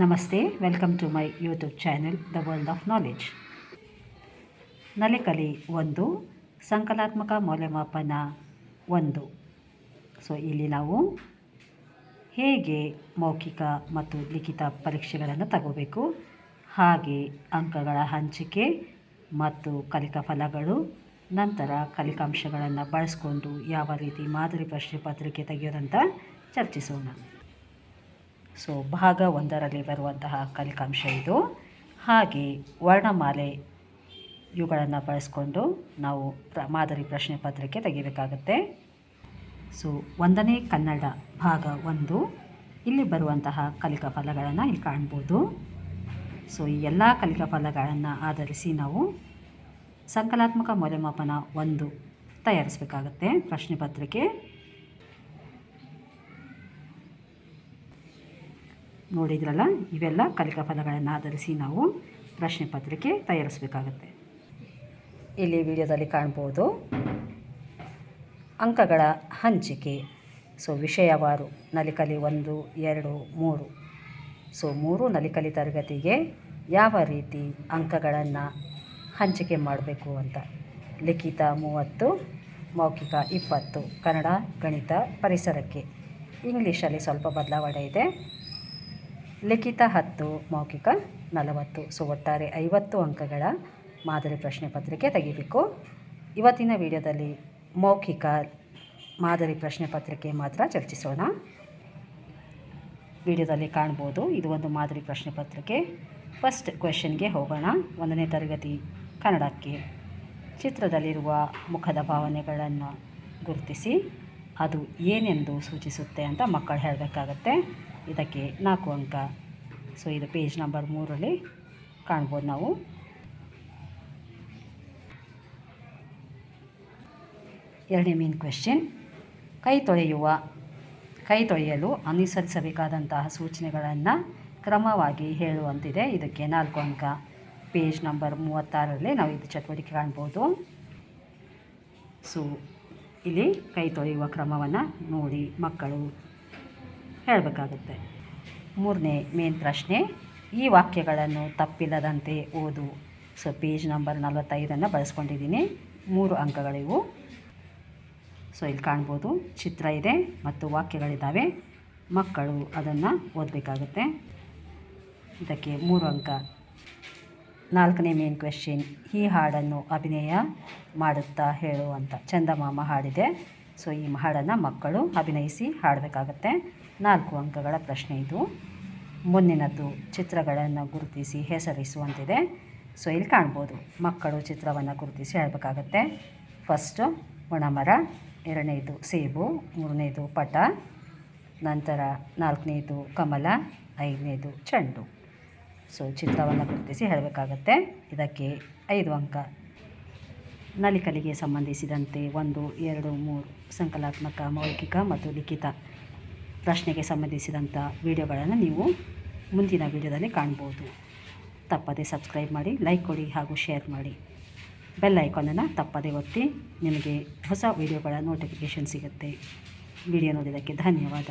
ನಮಸ್ತೆ welcome to my YouTube channel the world of knowledge ನಲೆಕಲಿ ಒಂದು, ಸಂಕಲಾತ್ಮಕ ಮೌಲ್ಯಮಾಪನ ಒಂದು. ಸೊ ಇಲ್ಲಿ ನಾವು ಹೇಗೆ ಮೌಖಿಕ ಮತ್ತು ಲಿಖಿತ ಪರೀಕ್ಷೆಗಳನ್ನು ತಗೋಬೇಕು, ಹಾಗೆ ಅಂಕಗಳ ಹಂಚಿಕೆ ಮತ್ತು ಕಲಿಕಾ ಫಲಗಳು, ನಂತರ ಕಲಿಕಾಂಶಗಳನ್ನು ಬಳಸ್ಕೊಂಡು ಯಾವ ರೀತಿ ಮಾದರಿ ಪ್ರಶ್ನೆ ಪತ್ರಿಕೆ ತೆಗೆಯೋದಂತ ಚರ್ಚಿಸೋಣ. ಸೊ ಭಾಗ ಒಂದರಲ್ಲಿ ಬರುವಂತಹ ಕಲಿಕಾಂಶ ಇದು. ಹಾಗೆ ವರ್ಣಮಾಲೆ ಇವುಗಳನ್ನು ಬಳಸಿಕೊಂಡು ನಾವು ಪ್ರ, ಮಾದರಿ ಪ್ರಶ್ನೆ ಪತ್ರಿಕೆ ತೆಗಿಬೇಕಾಗುತ್ತೆ. ಸೊ ಒಂದನೇ ಕನ್ನಡ ಭಾಗ ಒಂದು. ಇಲ್ಲಿ ಬರುವಂತಹ ಕಲಿಕಾ ಫಲಗಳನ್ನು ಇಲ್ಲಿ ಕಾಣ್ಬೋದು. ಸೊ ಈ ಎಲ್ಲ ಕಲಿಕಾ ಫಲಗಳನ್ನು ಆಧರಿಸಿ ನಾವು ಸಂಕಲಾತ್ಮಕ ಮೌಲ್ಯಮಾಪನ ಒಂದು ತಯಾರಿಸಬೇಕಾಗತ್ತೆ ಪ್ರಶ್ನೆ ಪತ್ರಿಕೆ. ನೋಡಿದ್ರಲ್ಲ, ಇವೆಲ್ಲ ಕಲಿಕಾ ಪದಗಳನ್ನು ಆಧರಿಸಿ ನಾವು ಪ್ರಶ್ನೆ ಪತ್ರಿಕೆ ತಯಾರಿಸಬೇಕಾಗತ್ತೆ. ಇಲ್ಲಿ ವಿಡಿಯೋದಲ್ಲಿ ಕಾಣ್ಬೋದು, ಅಂಕಗಳ ಹಂಚಿಕೆ. ಸೊ ವಿಷಯವಾರು ನಲಿಕಲಿ ಒಂದು, ಎರಡು, ಮೂರು. ಸೊ, ಮೂರು ನಲಿಕಲಿ ತರಗತಿಗೆ ಯಾವ ರೀತಿ ಅಂಕಗಳನ್ನು ಹಂಚಿಕೆ ಮಾಡಬೇಕು ಅಂತ. ಲಿಖಿತ ಮೂವತ್ತು, ಮೌಖಿಕ ಇಪ್ಪತ್ತು, ಕನ್ನಡ ಗಣಿತ ಪರಿಸರಕ್ಕೆ. ಇಂಗ್ಲೀಷಲ್ಲಿ ಸ್ವಲ್ಪ ಬದಲಾವಣೆ ಇದೆ. ಲಿಖಿತ ಹತ್ತು, ಮೌಖಿಕ ನಲವತ್ತು. ಸೊ, ಒಟ್ಟಾರೆ ಐವತ್ತು ಅಂಕಗಳ ಮಾದರಿ ಪ್ರಶ್ನೆ ಪತ್ರಿಕೆ ತೆಗಿಬೇಕು. ಇವತ್ತಿನ ವಿಡಿಯೋದಲ್ಲಿ ಮೌಖಿಕ ಮಾದರಿ ಪ್ರಶ್ನೆ ಪತ್ರಿಕೆ ಮಾತ್ರ ಚರ್ಚಿಸೋಣ. ವಿಡಿಯೋದಲ್ಲಿ ಕಾಣ್ಬೋದು, ಇದು ಒಂದು ಮಾದರಿ ಪ್ರಶ್ನೆ ಪತ್ರಿಕೆ. ಫಸ್ಟ್ ಕ್ವೆಶನ್ಗೆ ಹೋಗೋಣ. ಒಂದನೇ ತರಗತಿ ಕನ್ನಡಕ್ಕೆ. ಚಿತ್ರದಲ್ಲಿರುವ ಮುಖದ ಭಾವನೆಗಳನ್ನು ಗುರುತಿಸಿ, ಅದು ಏನೆಂದು ಸೂಚಿಸುತ್ತೆ ಅಂತ ಮಕ್ಕಳು ಹೇಳಬೇಕಾಗತ್ತೆ. ಇದಕ್ಕೆ ನಾಲ್ಕು ಅಂಕ. ಸೊ ಇದು ಪೇಜ್ ನಂಬರ್ ಮೂರಲ್ಲಿ ಕಾಣ್ಬೋದು ನಾವು. ಎರಡನೇ ಮೇನ್ ಕ್ವೆಶ್ಚನ್ ಕೈ ತೊಳೆಯುವ, ಕೈ ತೊಳೆಯಲು ಅನುಸರಿಸಬೇಕಾದಂತಹ ಸೂಚನೆಗಳನ್ನು ಕ್ರಮವಾಗಿ ಹೇಳುವಂತಿದೆ. ಇದಕ್ಕೆ ನಾಲ್ಕು ಅಂಕ. ಪೇಜ್ ನಂಬರ್ ಮೂವತ್ತಾರರಲ್ಲಿ ನಾವು ಇದು ಚಟುವಟಿಕೆ ಕಾಣ್ಬೋದು. ಸೊ ಇಲ್ಲಿ ಕೈ ತೊಳೆಯುವ ಕ್ರಮವನ್ನು ನೋಡಿ ಮಕ್ಕಳು. ಹೇಳಬೇಕಾಗುತ್ತೆ. ಮೂರನೇ ಮೇನ್ ಪ್ರಶ್ನೆ, ಈ ವಾಕ್ಯಗಳನ್ನು ತಪ್ಪಿಲ್ಲದಂತೆ ಓದು. ಸೊ ಪೇಜ್ ನಂಬರ್ ನಲವತ್ತೈದನ್ನು ಬಳಸ್ಕೊಂಡಿದ್ದೀನಿ. ಮೂರು ಅಂಕಗಳಿವು. ಸೊ ಇಲ್ಲಿ ಕಾಣ್ಬೋದು, ಚಿತ್ರ ಇದೆ ಮತ್ತು ವಾಕ್ಯಗಳಿದ್ದಾವೆ ಮಕ್ಕಳು ಅದನ್ನು ಓದಬೇಕಾಗುತ್ತೆ. ಇದಕ್ಕೆ ಮೂರು ಅಂಕ. ನಾಲ್ಕನೇ ಮೇನ್ ಕ್ವೆಶ್ಚನ್ ಈ ಹಾಡನ್ನು ಅಭಿನಯ ಮಾಡುತ್ತಾ ಹೇಳುವಂಥ ಚಂದಮಾಮ ಹಾಡಿದೆ. ಸೊ ಈ ಹಾಡನ್ನು ಮಕ್ಕಳು ಅಭಿನಯಿಸಿ ಹಾಡಬೇಕಾಗತ್ತೆ. ನಾಲ್ಕು ಅಂಕಗಳ ಪ್ರಶ್ನೆ ಇದು. ಮುಂದಿನದ್ದು ಚಿತ್ರಗಳನ್ನು ಗುರುತಿಸಿ ಹೆಸರಿಸುವಂತಿದೆ. ಸೊ ಇಲ್ಲಿ ಕಾಣ್ಬೋದು, ಮಕ್ಕಳು ಚಿತ್ರವನ್ನು ಗುರುತಿಸಿ ಹೇಳಬೇಕಾಗತ್ತೆ ಫಸ್ಟು ಒಣಮರ, ಎರಡನೇದು ಸೇಬು, ಮೂರನೇದು ಪಟ, ನಂತರ ನಾಲ್ಕನೇದು ಕಮಲ, ಐದನೇದು ಚೆಂಡು. ಸೊ ಚಿತ್ರವನ್ನು ಗುರುತಿಸಿ ಹೇಳಬೇಕಾಗತ್ತೆ ಇದಕ್ಕೆ ಐದು ಅಂಕ. ನಲಿಕಲಿಗೆ ಸಂಬಂಧಿಸಿದಂತೆ ಒಂದು, ಎರಡು, ಮೂರು ಸಂಕಲಾತ್ಮಕ ಮೌಖಿಕ ಮತ್ತು ಲಿಖಿತ ಪ್ರಶ್ನೆಗೆ ಸಂಬಂಧಿಸಿದಂಥ ವಿಡಿಯೋಗಳನ್ನು ನೀವು ಮುಂದಿನ ವಿಡಿಯೋದಲ್ಲಿ ಕಾಣ್ಬೋದು. ತಪ್ಪದೆ ಸಬ್ಸ್ಕ್ರೈಬ್ ಮಾಡಿ, ಲೈಕ್ ಕೊಡಿ ಹಾಗೂ ಶೇರ್ ಮಾಡಿ. ಬೆಲ್ ಐಕಾನನ್ನು ತಪ್ಪದೆ ಒತ್ತಿ ನಿಮಗೆ ಹೊಸ ವಿಡಿಯೋಗಳ ನೋಟಿಫಿಕೇಷನ್ ಸಿಗುತ್ತೆ. ವಿಡಿಯೋ ನೋಡಿದ್ದಕ್ಕೆ ಧನ್ಯವಾದ.